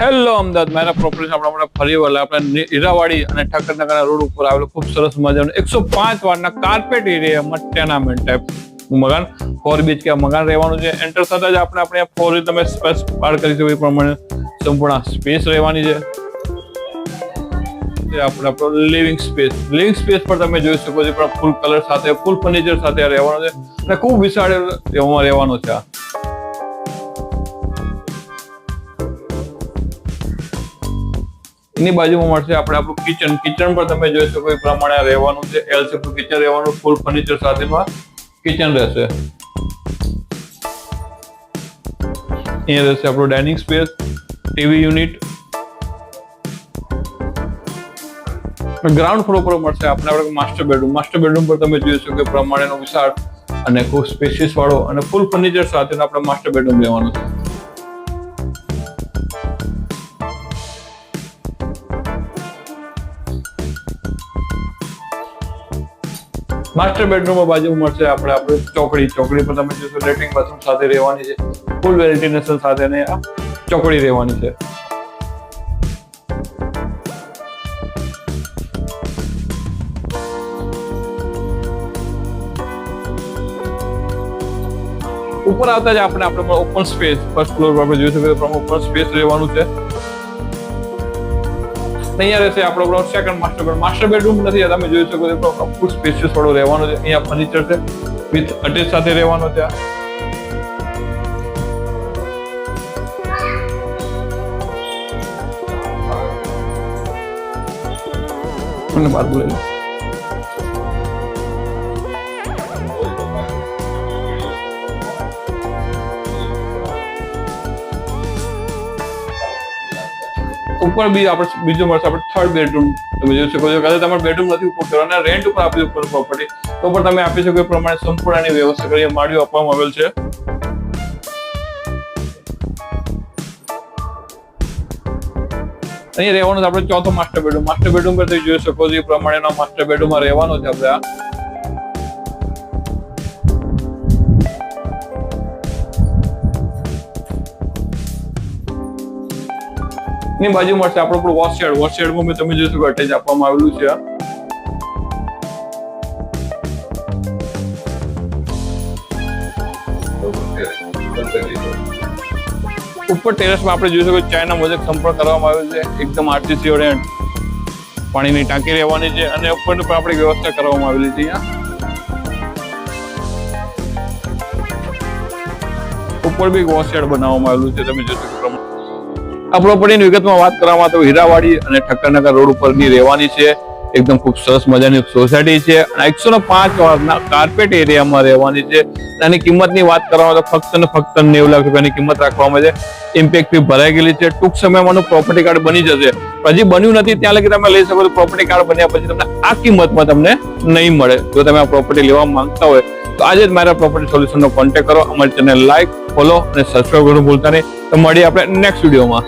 Hello Ahmedabad. મારા property આપણે આપણે ફરી વળે આપણે હીરાવાડી અને ઠાકરનગરના રોડ ઉપર આવેલો ખૂબ સરસ મજાનું એકસો પાંચ વારના કાર્પેટ એરિયામાં ટેનામેન્ટ ટાઈપ મકાન. ફોર બીચ કે મકાન રહેવાનું છે. એન્ટર થતાં જ આપણે આપણે ફોર તમે સ્પેસ પાર કરી શકો. એ પ્રમાણે સંપૂર્ણ સ્પેસ રહેવાની છે. આપણે આપણો લિવિંગ સ્પેસ લિવિંગ સ્પેસ પર તમે જોઈ શકો છો. પણ ફૂલ કલર સાથે ફૂલ ફર્નિચર સાથે રહેવાનું છે. અને ખૂબ વિશાળ રહેવાનું છે આ. એની બાજુમાં મળશે આપણે આપણું કિચન કિચન પર તમે જોઈ શકો એ પ્રમાણે રહેવાનું છે. એલ શેપનું કિચન રહેવાનું ફૂલ ફર્નિચર સાથેમાં કિચન રહેશે. અહીંયા રહેશે આપણું dining space TV unit ground floor પર મળશે આપણે આપણે માસ્ટર બેડરૂમ માસ્ટર બેડરૂમ પર તમે જોઈ શકો પ્રમાણેનો વિશાળ અને ખૂબ સ્પેશિયસ વાળો અને ફૂલ ફર્નિચર સાથેનો આપણે માસ્ટર બેડરૂમ લેવાનું છે. માસ્ટર બેડરૂમમાં બાજુ મળશે આપણે આપણે ચોકડી. ચોકડી પર તમે જોશો લેટિંગ બાથરૂમ સાથે રહેવાની છે. ફૂલ વેન્ટિલેશન સાથે ચોકડી રહેવાની છે. ઉપર આવતા જ આપણે આપણે ઓપન સ્પેસ ફર્સ્ટ ફ્લોર પર આપણે જોઈ શકીએ ઓપન સ્પેસ રહેવાનું છે. અહીંયા રહેશે આપણો second master bedroom master bedroom નથી, તમે જોઈ શકો છો આખું સ્પેશિયસ વાળો રહેવાનો છે. અહીંયા ફર્નિચર છે વિથ અટેચ સાથે રહેવાનો છે. અને બાર બોલેલું ઉપર બી આપણે બીજો મળશે, આપણે થર્ડ બેડરૂમ તમે જોઈ શકો છો. કદાચ તમારે બેડરૂમ નથી ઉપર કરો અને રેન્ટ ઉપર આપી ઉપર પ્રોપર્ટી તો પણ તમે આપી શકો એ પ્રમાણે સંપૂર્ણની વ્યવસ્થા કરી માળીઓ આપવામાં આવેલ છે. અહીંયા રહેવાનું આપણે ચોથો માસ્ટર બેડરૂમ માસ્ટર બેડરૂમ પર તમે જોઈ શકો છો એ પ્રમાણેનો માસ્ટર બેડરૂમમાં રહેવાનો છે આપણે આ. ની બાજુમાં મળશે. આપણો આપણું વોશેડ વોશેડમાં મેં તમે જોઈ શકો અટેચ આપવામાં આવેલું છે. ઉપર ટેરેસમાં આપણે જોઈ શકો ચાઇના મોજેક સંપર્ક કરવામાં આવ્યો છે. એકદમ આરટીસી ઓરિયન્ટ પાણીની ટાંકી રહેવાની છે અને ઉપર પણ આપણે વ્યવસ્થા કરવામાં આવેલી છે અહીંયા. ઉપર બી વોશેડ બનાવવામાં આવેલું છે. તમે જોઈ શકો પ્રમાણે આ પ્રોપર્ટીની વિગતમાં વાત કરવામાં તો હીરાવાડી અને ઠક્કરનગર રોડ ઉપરની રહેવાની છે. એકદમ ખૂબ સરસ મજાની સોસાયટી છે. અને એકસો ને પાંચ વારના કાર્પેટ એરિયામાં રહેવાની છે. એની કિંમતની વાત કરવામાં તો ફક્ત ને ફક્ત નેવું લાખ રૂપિયાની કિંમત રાખવામાં છે. ઇમ્પેક્ટ ફી ભરાઈ ગયેલી છે. ટૂંક સમયમાં પ્રોપર્ટી કાર્ડ બની જશે. હજી બન્યું નથી ત્યાં લગી તમે લઈ શકો પ્રોપર્ટી કાર્ડ બન્યા પછી તમને આ કિંમતમાં તમને નહીં મળે. જો તમે આ પ્રોપર્ટી લેવા માંગતા હોય તો આજે જ મારા પ્રોપર્ટી સોલ્યુશનનો કોન્ટેક્ટ કરો. અમારી ચેનલ લાઈક ફોલો અને સબસ્ક્રાઈબ કરવાનું ભૂલતા નહીં. તો મળીએ આપણે નેક્સ્ટ વિડીયોમાં